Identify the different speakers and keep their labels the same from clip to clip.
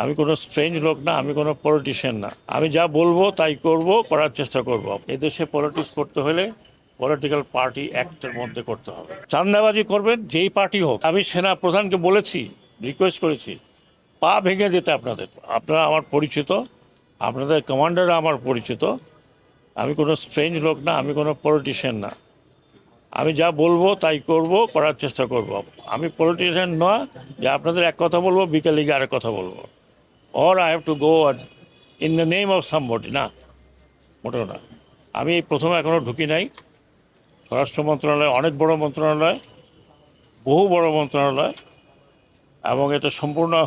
Speaker 1: আমি কোনো স্ট্রেঞ্জ লোক না, আমি কোনো পলিটিশিয়ান না। আমি যা বলব তাই করব, করার চেষ্টা করব। এদেশে পলিটিক্স করতে হলে পলিটিক্যাল পার্টি অ্যাক্টের মধ্যে করতে হবে। চান্দাবাজি করবেন, যেই পার্টি হোক। আমি সেনা প্রধানকে বলেছি রিকোয়েস্ট করেছি, পা ভেঙে দিতে আপনাদের। আপনারা আমার পরিচিত, আপনাদের কমান্ডাররা আমার পরিচিত। আমি কোনো স্ট্রেঞ্জ লোক না, আমি কোনো পলিটিশিয়ান না। আমি যা বলব তাই করব, করার চেষ্টা করব। আমি পলিটিশিয়ান নয়, যে আপনাদের এক কথা বলব, বিকেলে গিয়ে আরেক কথা বলব। Or I have to go in the name of somebody না মোটেও না। আমি প্রথমে এখনও ঢুকি নাই। স্বরাষ্ট্র মন্ত্রণালয়, অনেক বড় মন্ত্রণালয়, বহু বড় মন্ত্রণালয়, এবং এটা সম্পূর্ণ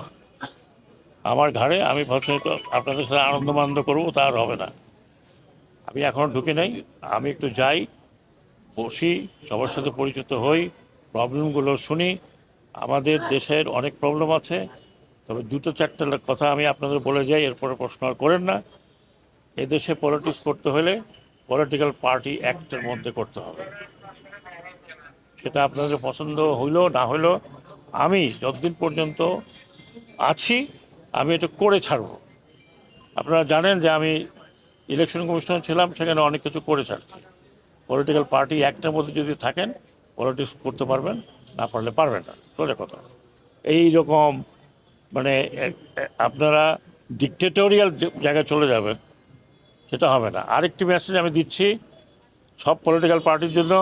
Speaker 1: আমার ঘাড়ে। আমি ভাবছি আপনাদের সাথে আনন্দ মানন্দ করব, তা আর হবে না। আমি এখনও ঢুকে নাই। আমি একটু যাই, বসি, সবার সাথে পরিচিত হই, প্রবলেমগুলো শুনি। আমাদের দেশের অনেক প্রবলেম আছে। তবে দুটো চারটে কথা আমি আপনাদের বলে যাই, এরপরে প্রশ্ন আর করেন না। এদেশে পলিটিক্স করতে হলে পলিটিক্যাল পার্টি অ্যাক্টের মধ্যে করতে হবে। সেটা আপনাদের পছন্দ হইল, না হইল, আমি যতদিন পর্যন্ত আছি, আমি এটা করে ছাড়বো। আপনারা জানেন যে আমি ইলেকশন কমিশনার ছিলাম, সেখানে অনেক কিছু করে ছাড়ছি। পলিটিক্যাল পার্টি অ্যাক্টের মধ্যে যদি থাকেন পলিটিক্স করতে পারবেন, না পারলে পারবেন না। চলে কথা। এই রকম মানে আপনারা ডিকটেটোরিয়াল জায়গায় চলে যাবেন, সেটা হবে না। আরেকটি মেসেজ আমি দিচ্ছি সব পলিটিক্যাল পার্টির জন্য।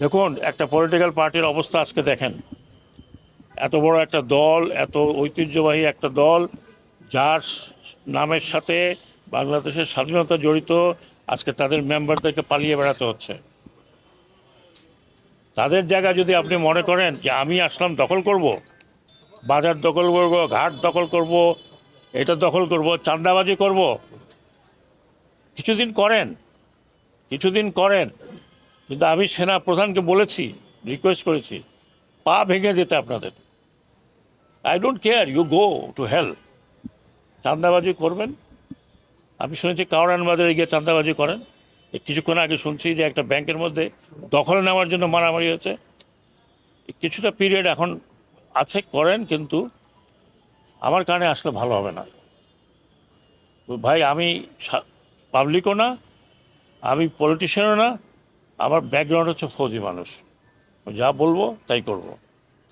Speaker 1: দেখুন, একটা পলিটিক্যাল পার্টির অবস্থা আজকে দেখেন। এত বড় একটা দল, এত ঐতিহ্যবাহী একটা দল, যার নামের সাথে বাংলাদেশের স্বাধীনতা জড়িত, আজকে তাদের মেম্বারদেরকে পালিয়ে বেড়াতে হচ্ছে। তাদের জায়গা যদি আপনি মনে করেন যে আমি আসলাম দখল করব বাজার দখল করব, ঘাট দখল করব, এটা দখল করব, চাঁদাবাজি করব। কিছুদিন করেন কিছুদিন করেন, কিন্তু আমি সেনা প্রধানকে বলেছি রিকোয়েস্ট করেছি, পা ভেঙে দিতে আপনাদের। I don't care you go to hell চাঁদাবাজি করবেন? আমি শুনেছি কাউরান বাজারে গিয়ে চাঁদাবাজি করেন। কিছুক্ষণ আগে শুনছি যে একটা ব্যাংকের মধ্যে দখল নেওয়ার জন্য মারামারি হয়েছে। কিছুটা পিরিয়ড এখন আছে, করেন, কিন্তু আমার কানে আসলে ভালো হবে না। ভাই, আমি পাবলিকও না, আমি পলিটিশিয়ানও না, আমার ব্যাকগ্রাউন্ড হচ্ছে ফৌজি মানুষ। যা বলব, তাই করব।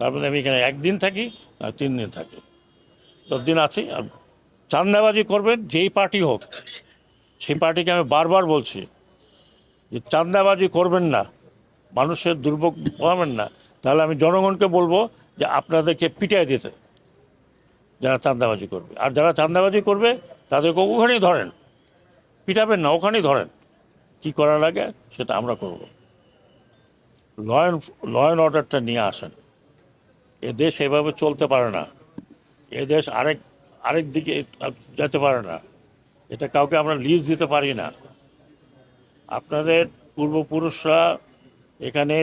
Speaker 1: তারপরে আমি এখানে একদিন থাকি, আর তিন দিন থাকি। দশ দিন আছি, আর চান্দাবাজি করবেন, যেই পার্টি হোক, সেই পার্টিকে আমি বারবার বলছি, যে চান্দাবাজি করবেন না, মানুষের দুর্ভোগ পাবেন না। তাহলে আমি জনগণকে বলব যে আপনাদেরকে পিটাই দিতে, যারা চান্দাবাজি করবে। আর যারা চান্দাবাজি করবে, তাদেরকে ওখানেই ধরেন। পিটাবেন না, ওখানেই ধরেন। কি করা লাগে, সেটা আমরা করব। ল অ্যান্ড অর্ডারটা নিয়ে আসেন। এ দেশ এভাবে চলতে পারে না। এ দেশ আরেক আরেক দিকে যেতে পারে না। এটা কাউকে আমরা লিজ দিতে পারি না। আপনাদের পূর্বপুরুষরা এখানে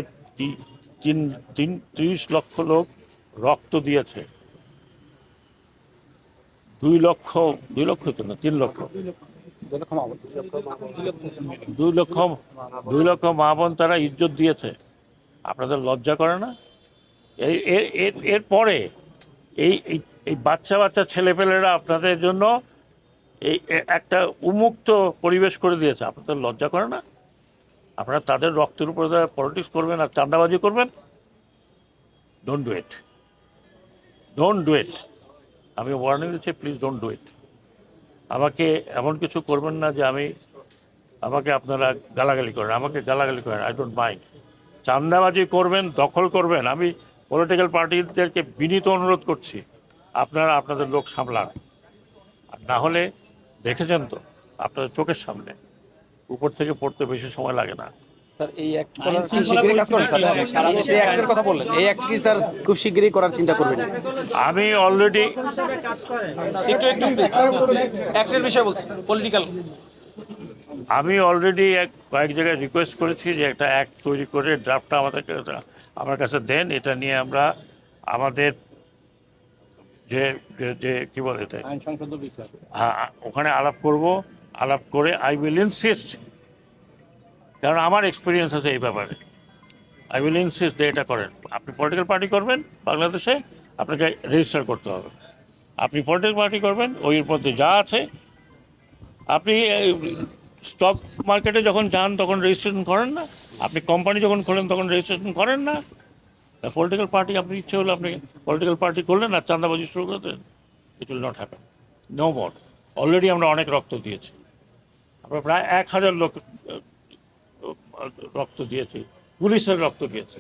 Speaker 1: তিন তিন, ত্রিশ লক্ষ লোক রক্ত দিয়েছে। দুই লক্ষ দুই লক্ষ তো না, তিন লক্ষ। দুই লক্ষ দুই লক্ষ মা বোন তারা ইজ্জত দিয়েছে। আপনাদের লজ্জা করে না? এরপরে এই, এই- বাচ্চা বাচ্চা ছেলেপেলেরা আপনাদের জন্য এই একটা উন্মুক্ত পরিবেশ করে দিয়েছে। আপনাদের লজ্জা করে না? আপনারা তাদের রক্তের উপরে পলিটিক্স করবেন আর চাঁদাবাজি করবেন? Don't do it don't do it আমি ওয়ার্নিং দিচ্ছি প্লিজ ডোন্ট ডু ইট আমাকে এমন কিছু করবেন না যে আমি আমাকে আপনারা গালাগালি করেন, আমাকে গালাগালি করেন আই ডোন্ট মাইন্ড চান্দাবাজি করবেন, দখল করবেন, আমি পলিটিক্যাল পার্টিদেরকে বিনীত অনুরোধ করছি, আপনারা আপনাদের লোক সামলান। আর না হলে দেখেছেন তো, আপনাদের চোখের সামনে, উপর থেকে পড়তে বেশি সময় লাগে না।
Speaker 2: স্যার এই অ্যাক্ট করার কি কাজ করেন স্যার এই অ্যাক্টের কথা বললেন এই অ্যাক্ট কি স্যার খুব শিগগিরই করার চিন্তা করবেন
Speaker 1: আমি অলরেডি
Speaker 2: একটু একটু অ্যাক্টের বিষয় বলছি পলিটিক্যাল
Speaker 1: আমি অলরেডি এক কয়েক জায়গায় রিকোয়েস্ট করেছি যে একটা অ্যাক্ট তৈরি করে ড্রাফটটা আমাদের আমার কাছে দেন এটা নিয়ে আমরা আমাদের যে যে- কী বলে এটা হ্যাঁ ওখানে আলাপ করব আলাপ করে আই উইল ইনসিস্ট কারণ আমার এক্সপিরিয়েন্স আছে এই ব্যাপারে। আই উইল ইনসিস্ট যে এটা করেন। আপনি পলিটিক্যাল পার্টি করবেন বাংলাদেশে, আপনাকে রেজিস্টার করতে হবে। আপনি পলিটিক্যাল পার্টি করবেন, ওই মধ্যে যা আছে, আপনি স্টক মার্কেটে যখন যান তখন রেজিস্ট্রেশন করেন না। আপনি কোম্পানি যখন খোলেন তখন রেজিস্ট্রেশন করেন না। পলিটিক্যাল পার্টি আপনি ইচ্ছে হলে আপনি পলিটিক্যাল পার্টি করলেন আর চাঁদাবাজি শুরু করতেন it will not happen no more already আমরা অনেক রক্ত দিয়েছি। আমরা প্রায় এক হাজার লোক রক্ত দিয়েছে পুলিশের রক্ত দিয়েছে।